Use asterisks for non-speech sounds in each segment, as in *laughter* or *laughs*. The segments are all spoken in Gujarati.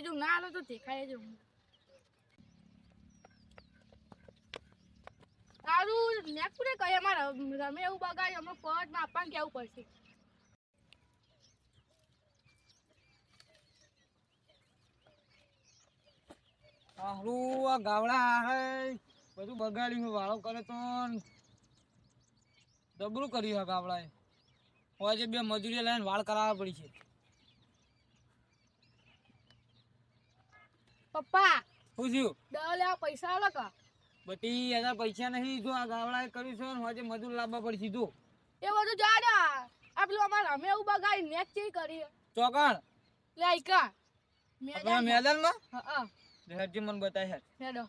યાદ તો માગી જો ના હાલો તો દેખાય જ તારું નેક કહે અમારે, રમે એવું બગાડ, અમે પદમાં કેવું પડશે? ગાવડા હે, બધું બગાડ્યું વાળો કરે તો ડબરું કર્યું ગાવડાએ. જે બે મજૂરી લઈને વાળ કરાવવા પડી છે. પપ્પા શું થયું? દવા લેવા પૈસા આલો કા. બટી એના પૈસા નહીં જો આ ગામડા કર્યું છે આજે મજૂર લાવવા પડશે તું એ બધું જા ને આ પેલું અમારે અમે એવું બગાડી મેચ ચી કરી. ચોકણ? લે આઈકા મેદાન મેદાનમાં? હા હા. હરજી મને બતાય હેડો.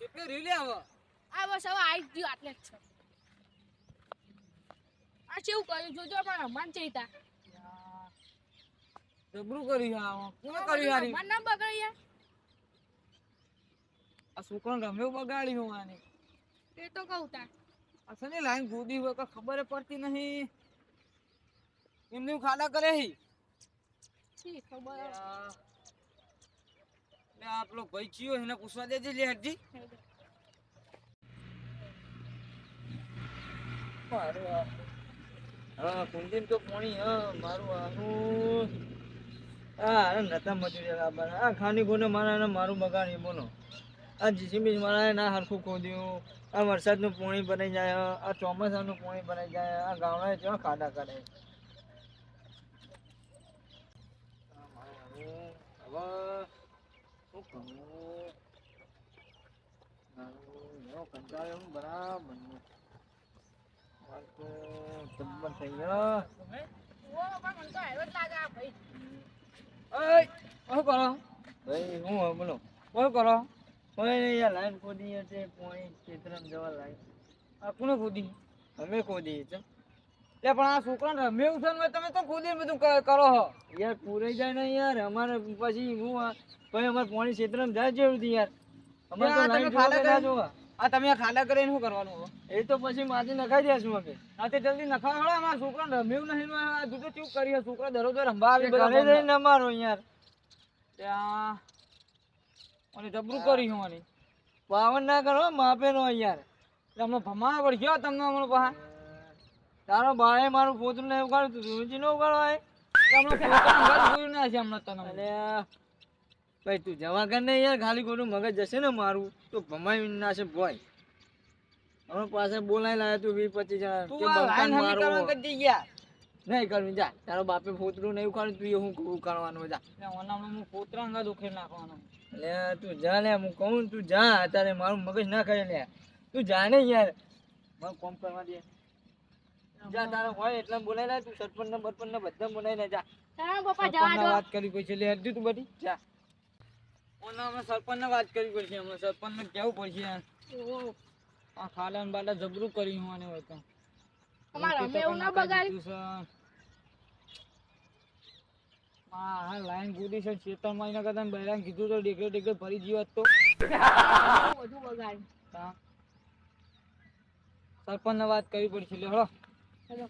કેટલી રીલે હવે? આ બસ હવે આઈ ગયું આટલે જ છે. આ કેવું કર્યું? જોજો પણ રમવાન ચેતા જબરું કર્યું આ કોણે કર્યું યાર મન ના બગડી યાર. આ છોકરાને રમે એવું બગાડ્યું આને. એ તો કહું તારની લાઈન ગોદી હોય કે ખબર પડતી નહીં. એમને ખાડા કરે હી. ખબર. હવે. લે આ પેલો ભાઈ એને પૂછવા દેજે લે હજી હા, કુંદીન તો પોણી, હા, મારું આનું આ અરે નતા મજૂરી લાવવાના આ ખાની ગોને મારા ને મારું બગાડી બોલો આ જીસીબી મારા ના હરખું ખોદ્યું. આ વરસાદનું પોણી ભરાઈ જાય, આ ચોમાસાનું પોણી બની જાય, આ ગામડા કેવા ખાડા કરે કંટાળ્યો હું બરાબર તો જબ્બર થઈ ગયો શું કરો ભાઈ હું બોલો શું કરો કોઈ લાઈન ખોદી છે પોણી ખેતરમાં જવા લાઈન આ કોને ખોદી અમે ખોદી છે લે પણ આ છોકરાને રમે એવું છે ને તમે તો ખોદી બધું કરો હો. યાર પૂરાઈ જાય ને યાર. અમારે પછી હું આ અમારે પોણી ખેતરમાં જાય જેવું હતી યાર. અમારે તો લાઈન ખાડા કરી જોવા. આ તમે ખાડા કરીને શું કરવાનું એ તો પછી માથી નખાઈ દેશું અમે. આ તે જલ્દી નખાવ હળો અમારા છોકરા રમ્યું નહીં ને આ જુદો ચૂક કરીએ છોકરા દરરોજ રમવા આવી ઘરે જઈને અમારો યાર. ત્યાં અને જબરું કરી હું પાવન ના કરો માપે નો યાર. તમને ભમા પડશે તમને હમણાં પા તારો ભાઈ મારું પોતું ને ઉગાડ્યું તું ઊંચી નો ઉગાડવાય? ભાઈ તું જવા કર ને યાર ખાલી ખોટું મગજ જશે ને મારું તો ભમાઈ પાસે બોલાઈ લાયા તું વીસ પચીસ જણા કે બંકાન મારો નહીં કરવું જા તારો બાપે પોતરું નહીં ઉખાડ્યું તું એ હું ઉખાડવાનું જા. હું પોતરા અંગા દુખે નાખવાનો. લે તું જા લે હું કહું તું જા અત્યારે મારું મગજ ના ખાય લે. તું જાને યાર. મને કોમ કરવા દે. જા તારો હોય એટલે બોલાય લે તું સરપંચ ને બરપંચ ને બધા બોલાય લે જા. તારા પપ્પા જવા દો. વાત કરી કોઈ છે લે હરજી તું બધી. જા. ઓના અમે સરપંચ ને વાત કરી પડશે અમે સરપંચ ને કેવું પડશે ઓહો. આ ખાડા ને બાડા જબરું કરી હું આને હોય તો અમારે રમે એવું ના બગાડી હા લાઈન કૂદી છે ખેતરમાં મહિના કરતા બહેરાન કીધું તો ડેકરે ડેકરે ફરી જીવત તો બધું હા. સરપંચને વાત કરવી પડશે લે હળો. હેડો.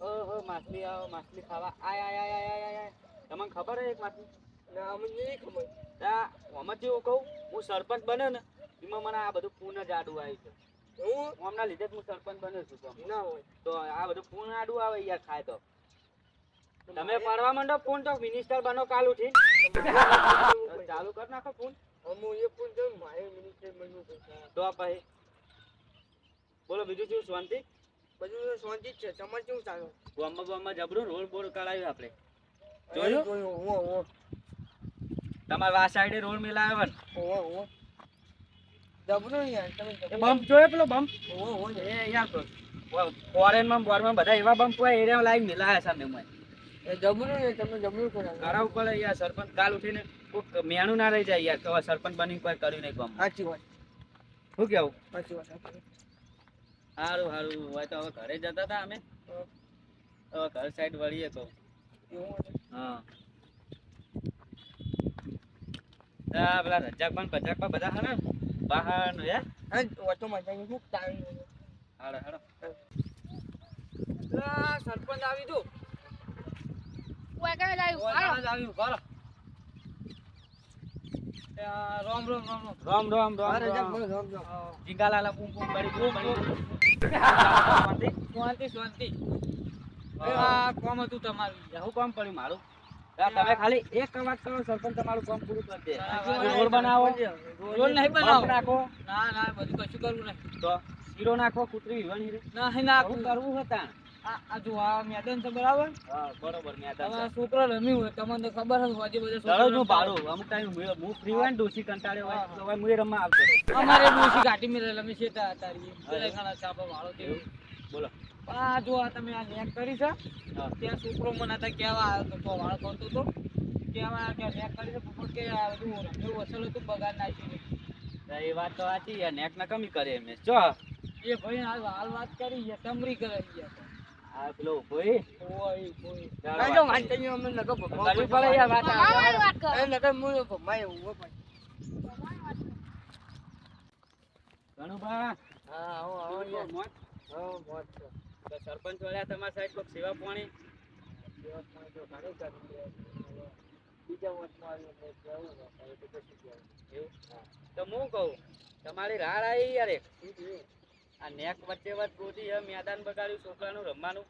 ઓહો માછલી આવો માછલી ખાવા. આય આય આય આય આય આય. તમને ખબર હે એક માછલી? ના અમને નહીં ખબર. તા આમાં જેવું કહું હું સરપંચ બને ને એમાં મને આ બધું પૂર્ણ જ આડું આવ્યું છે. હું હમણાં લીધે જ હું સરપંચ બન્યો છું તો. ના હોય. તો આ બધું પૂર્ણ આડું આવે યાર ખાય તો. તમે પડવા માંડો ફોન તો મિનિસ્ટર બનો કાલ ઉઠી. ચાલુ કર નાખો ફોન હું એ ફોન મારે મિનિસ્ટર બનવું તો આ પછી બોલો બીજું શું શાંતિ? બધું શાંતિ જ છે. તમારે કેવું ચાલે? બોમ્બા બોમ્બા જબરું રોડ બોર કરાવ્યો આપણે. જોયું? તમારે આ સાઈડે રોડ મિલાવ્યો ને? જબરું યાર તમે બમ્પ જોયો પેલો બમ્પ એ યાર ફોરેનમાં બોર્ડ બધા એવા બમ્પ હોય એરિયા લાઈન મિલાયા સામે મેં એ જબરું ને તમે જબરું કરો. કરાવવું પડે યાર સરપંચ કાલ ઉઠીને કોક મેણું ના રહી જાય યાર તો સરપંચ બની કોઈ કર્યું નહીં ગામ સાચી વાત. શું કેવું? સાચી વાત. સારું સારું હોય તો હવે ઘરે જતા હતા અમે. હવે ઘર સાઈડ વળીએ તો. હા. હા રજાક પણ રજાકભાઈ બજાકભાઈ બધા હે ને બહાર હે હા, મજા આવી શું ટાઈમ હાડો હાડો સરપંચ આવી તું રામ રામ રામ રામ આવ્યું રામ રામ રામ રામ રામ. રામ રામ રામ રામ રામ રામ. રામ રામ રામ. જીગાલાલા બૂમ બૂમ કરી બૂમ કરી શાંતિ? શાંતિ આ કોમ હતું તમારું. શું કામ પડ્યું મારું? તમે ખાલી એક વાત કરો સરપંચ તમારું કામ પૂરું કરી દે. રોડ બનાવો. રોડ નહીં બનાવો. નાખો. ના ના બધું કશું કરવું નહીં. તો શીરો નાખો કૂતરી હીરોની હીરો. ના હે ના કરવું હતા આ આ જો આ મેદાન છે બરાબર? હા બરોબર મેં તમારા છોકરો રમ્યું હોય તમને તો ખબર હશે હોય બધે દરરોજ હું ભાડું અમુક ટાઈમ હું ફ્રી હોય ને ડોસી કંટાળ્યો હોય તો હવે હું રમવા આવતો અમારે ડોસી ઘાટી મેં રમે છે તા તારી પેલા ખાના ચાપા વાળો તે બોલો. આ જો આ તમે આ નેક કરી છે. ત્યાં છોકરો મને હતા કેવા આવ્યો તો વાળ કરતો તો કેવા કે નેક કરી છે પણ કે આ બધું રમ્યું વસલ હતું બગાડ નાખ્યું તો એ વાત તો સાચી નેક ના કમી કરે એમ જો. એ ભાઈ હાલ હાલ વાત કરી છે તમરી કરે છે આ પેલો કોઈ કોઈ કાંઈ જો વાત કરીએ. અમને નકર ભગવાન કરવી પડે યાર વાત આ. વાત કરો. એ નકર મું ભમાય એવું હોય પણ. હા આવો આવો યાર મોજ? હા મોજ તો સરપંચ વાળા તમારા સાઈડ કોક સેવા પાણી? જો ઘણું કરી બીજા વર્ષમાં આવ્યું એટલે કેવું તો. તો હું કહું તમારી રાડ આવી યાર એક? આ નેક વચ્ચે વચ્ચે ગોતી હે મેદાન બગાડ્યું છોકરાનું રમવાનું.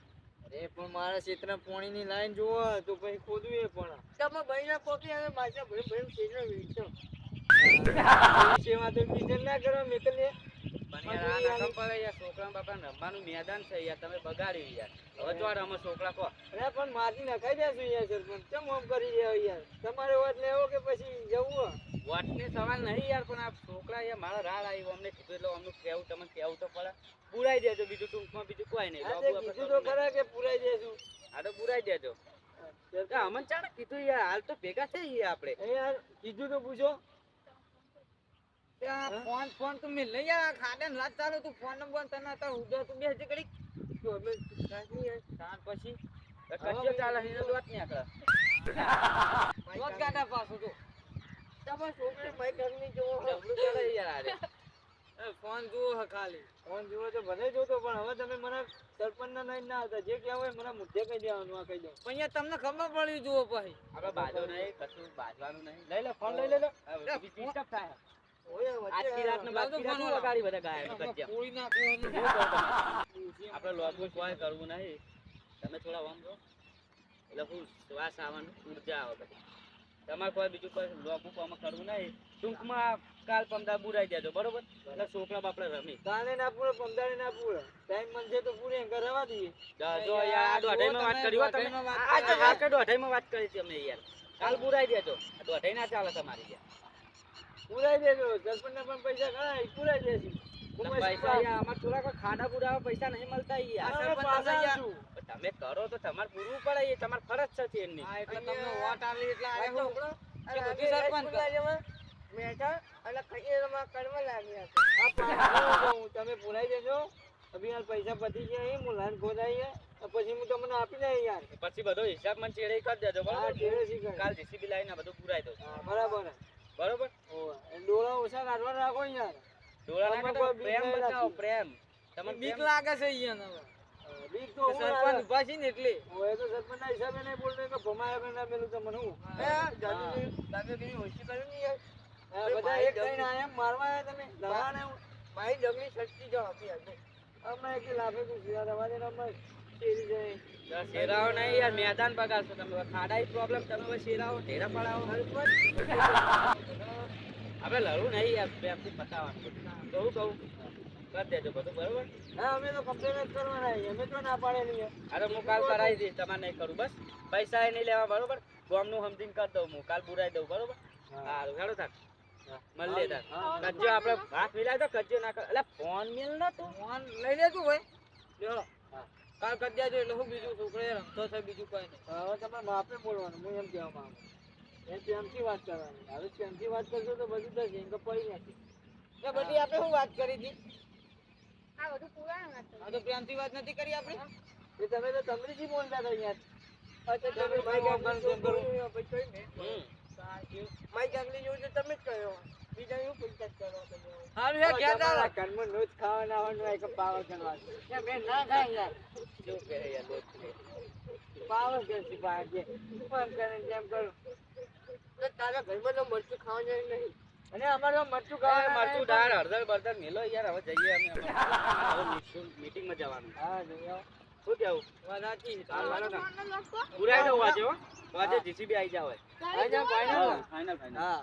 અરે પણ મારા ક્ષેત્રમાં પાણીની લાઈન જોવો તો પછી ખોદવું એ પણ. તમે ભાઈના પોકી અને મારા ભાઈ ભાઈ ક્ષેત્ર વેચો સેવા તો બીજે ના કરો મેં તો પણ યાર આ નખમ પડે યાર છોકરા બાપા રમવાનું મેદાન છે યાર તમે બગાડ્યું યાર. હવે જો રમો છોકરા કો અરે પણ માટી નખાઈ દેશું યાર સરપંચ કેમ આમ કરી રહ્યા યાર? તમારે વાત લેવો કે પછી જવું વોટની સવાલ નહીં યાર પણ આ છોકરા યાર મારા રાડ આવી અમને કીધું એટલે અમને કેવું તમને કેવું તો પડે. પુરાઈ દેજો બીજું ટૂંકમાં બીજું કોઈ નહીં. કીધું તો ખરા કે પુરાઈ દેશું? આ તો પુરાઈ દેજો. અમન ચાણે કીધું યાર હાલ તો ભેગા થઈ ગયા આપણે. યાર કીધું તો પૂછો. ફોન ફોન તું મે લઈ આ ખાડે ને રાત ચાલો તું ફોન નંબર તને તો ઉધર તું બે હજી ઘડી તો અમે કાંઈ યાર પછી કચ્ચો *laughs* ચાલે છે દોત ને આકડા દોત ગાડા પાછો તો તમારે છોકરી માઈ ઘરની જો જબરું ચાલે યાર એ ફોન જુઓ હે ખાલી. ફોન જુઓ તો ભલે જોતો પણ હવે તમે મને સરપંચ ના નહીં ના આવતા. જે કહેવું હોય મને મુદ્દે કહી દેવાનું આ કહી દો પણ અહીંયા તમને ખબર પડી જુઓ પછી. આપણે બાજો નહીં કશું બાજવાનું નહીં. લઈ લે ફોન લઈ લે હવે ડિસ્ટર્બ થાય. બાકી બધા આપણે લોગવું કોઈ કરવું નહીં. તમે થોડા વામ દો એટલે હું શ્વાસ આવવાનું ઊર્જા આવે બધી. તમારે કોઈ બીજું કોઈ લોગવું કામ કરવું નહીં. ટૂંકમાં કાલ પમદા બુરાઈ દેજો બરોબર? એટલે છોકરા બાપડે રમી. તાને ના પૂરો પંદર ના પૂરો. ટાઈમ મળશે તો પૂરી એમ કરવા દઈએ. જો યાર આ દોઢાઈમાં વાત કરી હો તમે. દોઢાઈમાં વાત કરી. આ દોઢાઈમાં વાત કરી છે અમે યાર. કાલ બુરાઈ દેજો. આ દોઢાઈ ના ચાલે તમારી યાર. પૂરાઈ દેજો. સરપંચ ને પણ પૈસા ઘણા પૂરાઈ ખાડા પુરાવા પૈસા નહીં મળતા તમે. કરો તો તમારે પૂરવું પડે એ તમારે ફરજ છે એમની એટલે તમને વોટ આલી એટલે બધું સરપંચ. અને કરવા લાગ્યા *laughs* તમે પુરાઈ દેજો. અભી હાલ પૈસા પતી ગયા હું લાઈન ખોદાઈ પછી હું તમને આપી દઈ યાર. પછી બધો હિસાબ મને ચેડે કરી દેજો બરાબર? કાલ જીસીબી બધું પુરાઈ દો. બરાબર. બરોબર. ડોળા ઓછા કાઢવા રાખો યાર. ડોળા નાખો તો પ્રેમ બતાવો પ્રેમ. તમને બીક લાગે છે અહીંયા બીક તો સરપંચ લાગે. છે ને એટલે? હોય તો સરપંચના હિસાબે નહીં બોલતો કે ભમાયા વગર ના પેલું તમને હું. એ દાદુજી તમે કઈ કર્યું નહીં યાર. બધા એક થઈને આયા મારવા આયા તમે? દવાને મારી જમીન સસ્તી જાઓ આપી આજે. અમે એક લાફે તું દવા દે અમે શેરી જાય. શેરાઓ નહીં યાર મેદાન બગાડશો તમે. ખાડા પ્રોબ્લેમ તમે શેરાઓ ઢેરા પડાવો. આપણે લડવું નહીં પ્રેમથી પતાવવાનું. કહું કહું કરી દેજો બધું બરોબર? હા અમે તો કમ્પ્લેન જ કરવાના અમે તો ના પાડેલી. અરે હું કાલ કરાવી દઈશ તમારે નહીં કરું બસ. પૈસા એ નહીં લેવા બરોબર? ગોમનું સમજીને કરી દઉં હું કાલ બુરાઈ દઉં બરોબર? સારું હેડો થાક મળીએ તાર. કજ્જો આપણે હાથ મિલાય તો કજ્જો ના કર. એટલે ફોન મિલ ન તું. ફોન લઈ લેતું ભાઈ. જો કાલ કરી દેજો એટલે હું બીજું છોકરો રમતો છે બીજું કઈ નહીં. હવે તમારે માપે બોલવાનું હું એમ કહેવા માંગુ એમ પ્રેમથી વાત કરવાની. હવે પ્રેમથી વાત કરશો તો બધું થશે એમ તો પડી નથી. એ બધી આપણે શું વાત કરી હતી? આ બધું પુરાણ વાત આ તો પ્રેમથી વાત નથી કરી આપણે? એ તમે તો તમરીજી બોલતા હતા યાર અચ્છા, તમે તમે માઈક આગળ તેમ કરો. જોયું, પછી જોયું ને. હમ. માઈક આગળ જોયું તો તમે જ કહ્યો. બીજા એવું પૂછતા જ કરો હારું યાર ઘેર ના રોજ ખાવાના આવવાનું હોય પાવર કરવા યાર મેં ના ખાય યાર. જો કહે યાર. પાવર કરતી પાકે ને તેમ કરું? તો તારા ઘરમાં તો મરચું ખાવા નહીં. અને અમારે મરચું એ મરચું દાળ હળદર બળદર મેલો યાર હવે જઈએ અમે. મીટિંગમાં જવાનું. હા જઈએ શું કેવું. હાલ વાળો ને. પુરાઈ દઉં આજે હો. આજે જીસીબી આવી જાવ આઈ જા ભાઈ હા?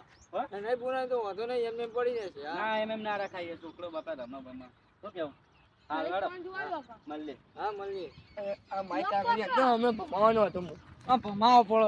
નહીં પૂરાય તો વાંધો નહીં એમને એમ પડી જશે હા. એમ એમ ના રખાય છોકરો બાપા બમવા શું કેવું? હાલ. વાળો ફોન જોવા લોક મળીએ. હા મળીએ. આ માઈક આગળ એકદમ અમે ભમાવાનો હતો. આ ભમાવો પડો